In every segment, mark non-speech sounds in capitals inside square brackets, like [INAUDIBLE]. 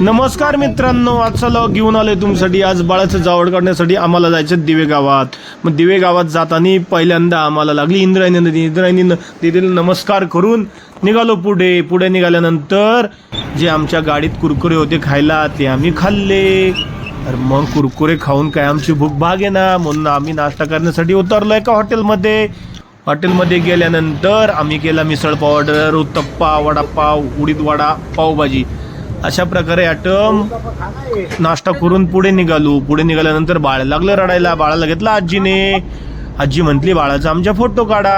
नमस्कार मित्रांनो आजचा लॉग घेऊन आलोय तुमच्यासाठी. आज बाळाचं जावड काढण्यासाठी आम्हाला जायचं दिवे गावात. मग दिवे गावात जाताना पहिल्यांदा आम्हाला लागली इंद्रायणी नदी. इंद्रायणी नदीला नमस्कार करून निघालो पुढे. पुढे निघाल्यानंतर जे आमच्या गाडीत कुरकुरे होते खायला ते आम्ही खाल्ले. अरे मग कुरकुरे खाऊन काय आमची भूक भागे ना? म्हणून आम्ही नाश्ता करण्यासाठी उतरलो एका हॉटेलमध्ये. हॉटेलमध्ये गेल्यानंतर आम्ही केला मिसळ पावडर उत्तप्पा वडापाव उडीद वडा पावभाजी. अशा प्रकारे ॲटम नाश्ता करून पुढे निघालो. पुढे निघाल्यानंतर बाळ लागलं रडायला. बाळाला घेतला आजीने. आजी म्हटली बाळाचा आमच्या फोटो काढा.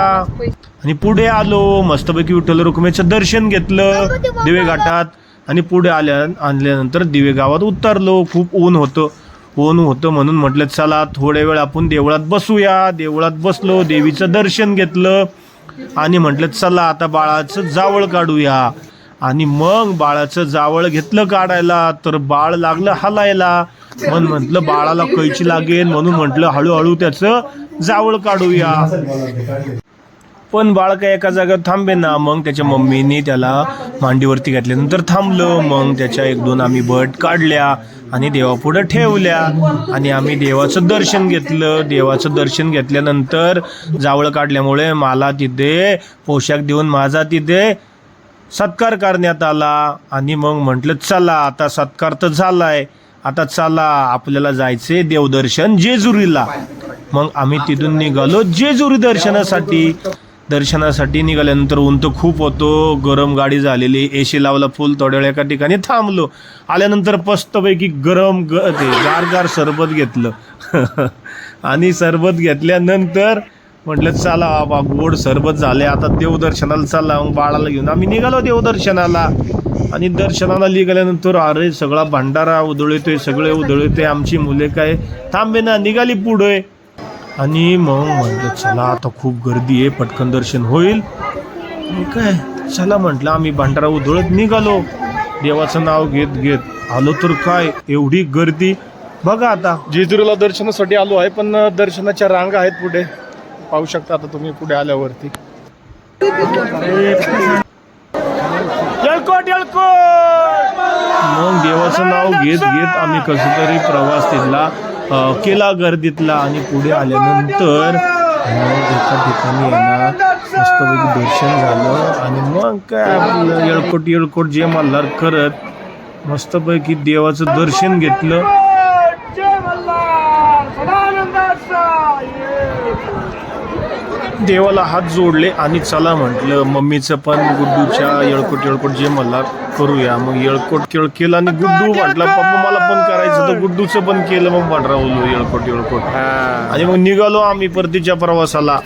आणि पुढे आलो. मस्तपैकी विठ्ठल रुक्मेचं दर्शन घेतलं दिवे घाटात आणि पुढे आल्या आणल्यानंतर दिवे गावात उतरलो. खूप ऊन होतं. ऊन होतं म्हणून म्हटलं चला थोड्या वेळ आपण देवळात बसूया. देवळात बसलो देवीचं दर्शन घेतलं. आणि म्हटलं चला आता बाळाचं जावळ काढूया. आणि मग बाळाचं जावळ घेतलं काढायला तर बाळ लागलं हलायला. म्हणून म्हटलं बाळाला कैची लागेल म्हणून म्हटलं हळूहळू त्याचं जावळ काढूया. पण बाळ काय एका जागेवर थांबे ना. मग त्याच्या मम्मीने त्याला मांडीवरती घातल्यानंतर थांबलं. मग त्याच्या एक दोन आम्ही बट काढल्या आणि देवापुढं ठेवल्या. आणि आम्ही देवाचं दर्शन घेतलं. देवाचं दर्शन घेतल्यानंतर जावळ काढल्यामुळे मला तिथे पोशाख देऊन माझा तिथे सत्कार करण्यात आला आणि मग म्हटलं चला आता सत्कार तर झालाय. आता चला आपल्याला जायचे देवदर्शन जेजुरीला. मग आम्ही तिथून निघालो जेजुरी दर्शनासाठी. दर्शनासाठी निघाल्यानंतर ऊन तर खूप होतो. गरम गाडी झालेली. एसी लावला फुल थोड्या वेळ एका ठिकाणी थांबलो. आल्यानंतर पस्तपैकी गरम ग ते गार गार सरबत घेतलं. [LAUGHS] आणि सरबत घेतल्यानंतर म्हटलं चला बाबा गोड सरबत झाले आता देवदर्शनाला चला मग बाळाला घेऊन. आम्ही निघालो देवदर्शनाला. आणि दर्शनाला निघाल्यानंतर अरे सगळा भांडारा उधळतोय सगळे उधळतोय आमची मुले काय थांबे ना निघाली पुढे. आणि मग म्हटलं चला आता खूप गर्दी आहे पटकन दर्शन होईल. काय चला म्हटलं आम्ही भांडारा उधळत निघालो. देवाचं नाव घेत घेत आलो तर काय एवढी गर्दी. बघा आता जेजुरीला दर्शनासाठी आलो आहे पण दर्शनाच्या रांगा आहेत पुढे. पाहू शकता आता तुम्ही पुढे आल्यावरती. मग देवाचं नाव घेत घेत आम्ही कसं तरी प्रवास तिथला केला गर्दीतला आणि पुढे आल्यानंतर मग एका ठिकाणी ना मस्तपैकी दर्शन झालं आणि मग काय आपलं येळकोट येळकोट जे मल्हार करत मस्तपैकी देवाचं दर्शन घेतलं. देवाला हात जोडले आणि चला म्हटलं मम्मीचं पण गुड्डूच्या येळकोट येळकोट जे मला करूया मग येळकोट केळ केलं आणि गुड्डू म्हटलं पप्पा मला पण करायचं तर गुड्डूचं पण केलं मग पांढरावलो येळकोट येळकोट. आणि मग निघालो आम्ही परतीच्या प्रवासाला.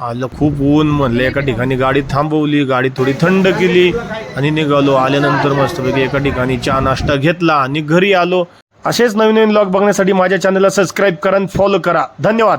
आलं खूप ऊन म्हणलं एका ठिकाणी गाडी थांबवली गाडी थोडी थंड केली आणि निघालो. आल्यानंतर मस्तपैकी एका ठिकाणी चहा नाश्ता घेतला आणि घरी आलो. असेच नवीन नवीन लॉग बघण्यासाठी माझ्या चॅनलला सबस्क्राईब करा आणि फॉलो करा. धन्यवाद.